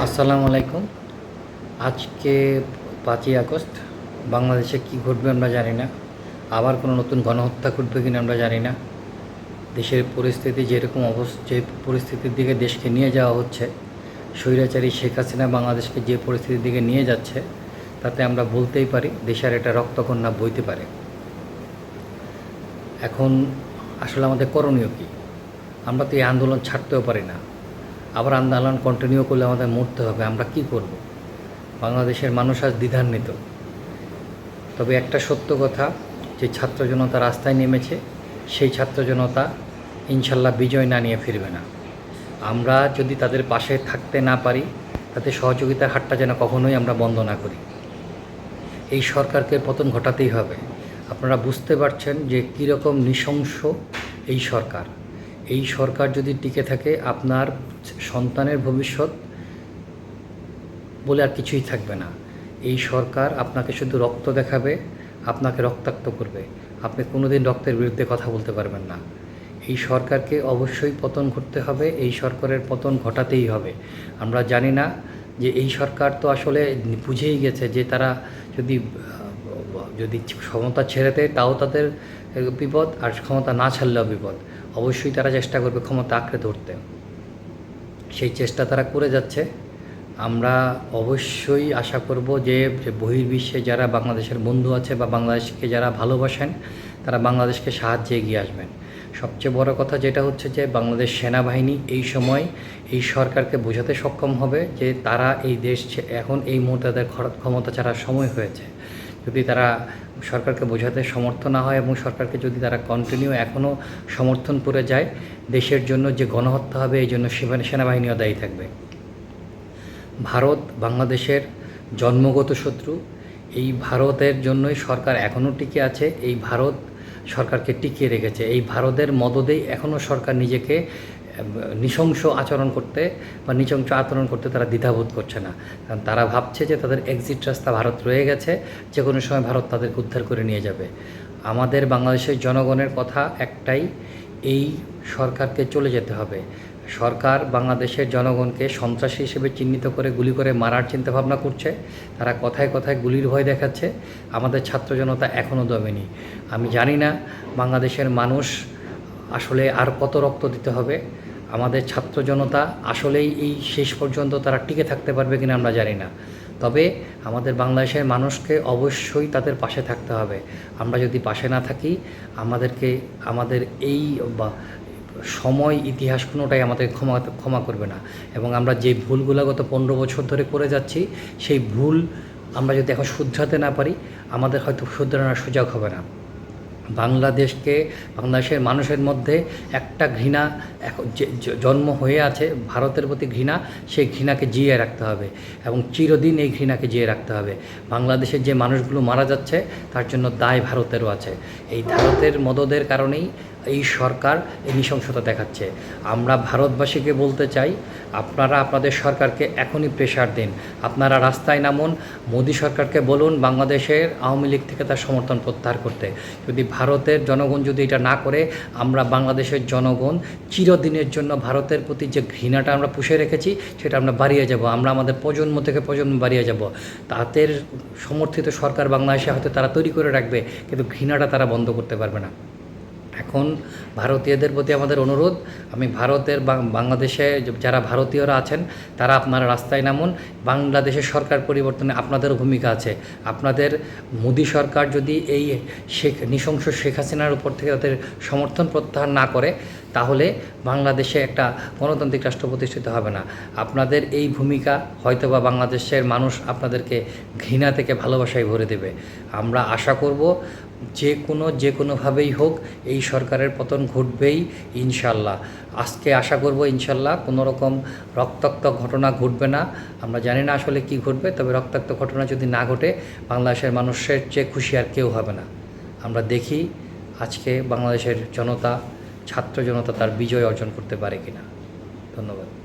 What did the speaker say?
আসসালামু আলাইকুম। আজকে পাঁচই আগস্ট, বাংলাদেশে কি ঘটবে আমরা জানি না। আবার কোনো নতুন গণহত্যা ঘটবে কিনা আমরা জানি না। দেশের পরিস্থিতি যেরকম অবস্থা, যে পরিস্থিতির দিকে দেশকে নিয়ে যাওয়া হচ্ছে, স্বৈরাচারী শেখ হাসিনা বাংলাদেশকে যে পরিস্থিতির দিকে নিয়ে যাচ্ছে, তাতে আমরা বলতেই পারি দেশের একটা রক্তকন্যা বইতে পারে। এখন আসলে আমাদের করণীয় কী? আমরা তো এই আন্দোলন ছাড়তেও পারি না। আবার আন্দোলন কন্টিনিউ করলে আমাদের মরতে হবে, আমরা কি করব? বাংলাদেশের মানুষ আজ দ্বিধান্বিত। তবে একটা সত্য কথা, যে ছাত্র জনতা রাস্তায় নেমেছে, সেই ছাত্র জনতা ইনশাল্লাহ বিজয় না নিয়ে ফিরবে না। আমরা যদি তাদের পাশে থাকতে না পারি, তাতে সহযোগিতার হাতটা যেন কখনোই আমরা বন্ধ না করি। এই সরকারকে পতন ঘটাতেই হবে। আপনারা বুঝতে পারছেন যে কীরকম নৃশংস এই সরকার। এই সরকার যদি টিকে থাকে, আপনার সন্তানের ভবিষ্যৎ বলে আর কিছুই থাকবে না। এই সরকার আপনাকে শুধু রক্ত দেখাবে, আপনাকে রক্তাক্ত করবে। আপনি কোনোদিন রক্তের বিরুদ্ধে কথা বলতে পারবেন না। এই সরকারকে অবশ্যই পতন ঘটতে হবে, এই সরকারের পতন ঘটাতেই হবে। আমরা জানি না যে এই সরকার তো আসলে বুঝেই গেছে যে তারা যদি যদি ক্ষমতা ছেড়ে দেয়, তাও তাদের বিপদ, আর ক্ষমতা না ছাড়লেও বিপদ। অবশ্যই তারা চেষ্টা করবে ক্ষমতা আঁকড়ে ধরতে। সেই চেষ্টা তারা করে যাচ্ছে। আমরা অবশ্যই আশা করব যে বহির্বিশ্বে যারা বাংলাদেশের বন্ধু আছে বা বাংলাদেশকে যারা ভালোবাসেন, তারা বাংলাদেশকে সাহায্যে এগিয়ে আসবেন। সবচেয়ে বড় কথা যেটা হচ্ছে যে, বাংলাদেশ সেনাবাহিনী এই সময় এই সরকারকে বোঝাতে সক্ষম হবে যে, তারা এই দেশ এখন এই মুহূর্তে তাদের ক্ষমতা ছাড়ার সময় হয়েছে। যদি তারা সরকারকে বোঝাতে সমর্থ না হয় এবং সরকারকে যদি তারা কন্টিনিউ এখনও সমর্থন করে যায়, দেশের জন্য যে গণহত্যা হবে, এই জন্য সেনাবাহিনীও দায়ী থাকবে। ভারত বাংলাদেশের জন্মগত শত্রু, এই ভারতের জন্যই সরকার এখনও টিকে আছে, এই ভারত সরকারকে টিকিয়ে রেখেছে। এই ভারতের মদদেই এখনও সরকার নিজেকে নৃশংস আচরণ করতে বা নৃশংস আচরণ করতে তারা দ্বিধাবোধ করছে না। কারণ তারা ভাবছে যে তাদের এক্সিট রাস্তা ভারত রয়ে গেছে, যে কোনো সময় ভারত তাদেরকে উদ্ধার করে নিয়ে যাবে। আমাদের বাংলাদেশের জনগণের কথা একটাই, এই সরকারকে চলে যেতে হবে। সরকার বাংলাদেশের জনগণকে সন্ত্রাসী হিসেবে চিহ্নিত করে, গুলি করে মারার চিন্তাভাবনা করছে। তারা কথায় কথায় গুলির ভয় দেখাচ্ছে। আমাদের ছাত্র জনতা এখনও দমেনি। আমি জানি না বাংলাদেশের মানুষ আসলে আর কত রক্ত দিতে হবে। আমাদের ছাত্র জনতা আসলেই এই শেষ পর্যন্ত তারা টিকে থাকতে পারবে কিনা আমরা জানি না। তবে আমাদের বাংলাদেশের মানুষকে অবশ্যই তাদের পাশে থাকতে হবে। আমরা যদি পাশে না থাকি, আমাদেরকে, আমাদের এই সময়, ইতিহাস কোনোটাই আমাদের ক্ষমা ক্ষমা করবে না। এবং আমরা যে ভুলগুলো গত পনেরো বছর ধরে করে যাচ্ছি, সেই ভুল আমরা যদি এখন শুধরাতে না পারি, আমাদের হয়তো শুধরানোর সুযোগ হবে না। বাংলাদেশকে, বাংলাদেশের মানুষের মধ্যে একটা ঘৃণা জন্ম হয়ে আছে, ভারতের প্রতি ঘৃণা, সেই ঘৃণাকে জিয়ে রাখতে হবে এবং চিরদিন এই ঘৃণাকে জিয়ে রাখতে হবে। বাংলাদেশের যে মানুষগুলো মারা যাচ্ছে, তার জন্য দায় ভারতেরও আছে। এই ভারতের মদদের কারণেই এই সরকার এই নৃশংসতা দেখাচ্ছে। আমরা ভারতবাসীকে বলতে চাই, আপনারা আপনাদের সরকারকে এখনই প্রেশার দিন। আপনারা রাস্তায় নামুন, মোদী সরকারকে বলুন বাংলাদেশের আওয়ামী লীগ থেকে তার সমর্থন প্রত্যাহার করতে। যদি ভারতের জনগণ যদি এটা না করে, আমরা বাংলাদেশের জনগণ চিরদিনের জন্য ভারতের প্রতি যে ঘৃণাটা আমরা পুষে রেখেছি, সেটা আমরা বাড়িয়ে যাব। আমরা আমাদের প্রজন্ম থেকে প্রজন্ম বাড়িয়ে যাব। তাদের সমর্থিত সরকার বাংলাদেশে হয়তো তারা তৈরি করে রাখবে, কিন্তু ঘৃণাটা তারা বন্ধ করতে পারবে না। এখন ভারতীয়দের প্রতি আমাদের অনুরোধ, আমি ভারতের বাংলাদেশে যারা ভারতীয়রা আছেন, তারা আপনারা রাস্তায় নামুন। বাংলাদেশের সরকার পরিবর্তনে আপনাদেরও ভূমিকা আছে। আপনাদের মোদী সরকার যদি এই শেখ, নৃশংস শেখ হাসিনার উপর থেকে তাদের সমর্থন প্রত্যাহার না করে তাহলে বাংলাদেশে একটা গণতান্ত্রিক রাষ্ট্র প্রতিষ্ঠিত হবে না। আপনাদের এই ভূমিকা হয়তোবা বাংলাদেশের মানুষ আপনাদেরকে ঘৃণা থেকে ভালোবাসায় ভরে দেবে। আমরা আশা করব যে কোনো, যে কোনোভাবেই হোক এই সরকারের পতন ঘটবেই ইনশাল্লাহ। আজকে আশা করব ইনশাল্লাহ কোনো রকম রক্তাক্ত ঘটনা ঘটবে না। আমরা জানি না আসলে কি ঘটবে, তবে রক্তাক্ত ঘটনা যদি না ঘটে, বাংলাদেশের মানুষের চেয়ে খুশি আর কেউ হবে না। আমরা দেখি আজকে বাংলাদেশের জনতা ছাত্র জনতা তার বিজয় অর্জন করতে পারে কিনা। ধন্যবাদ।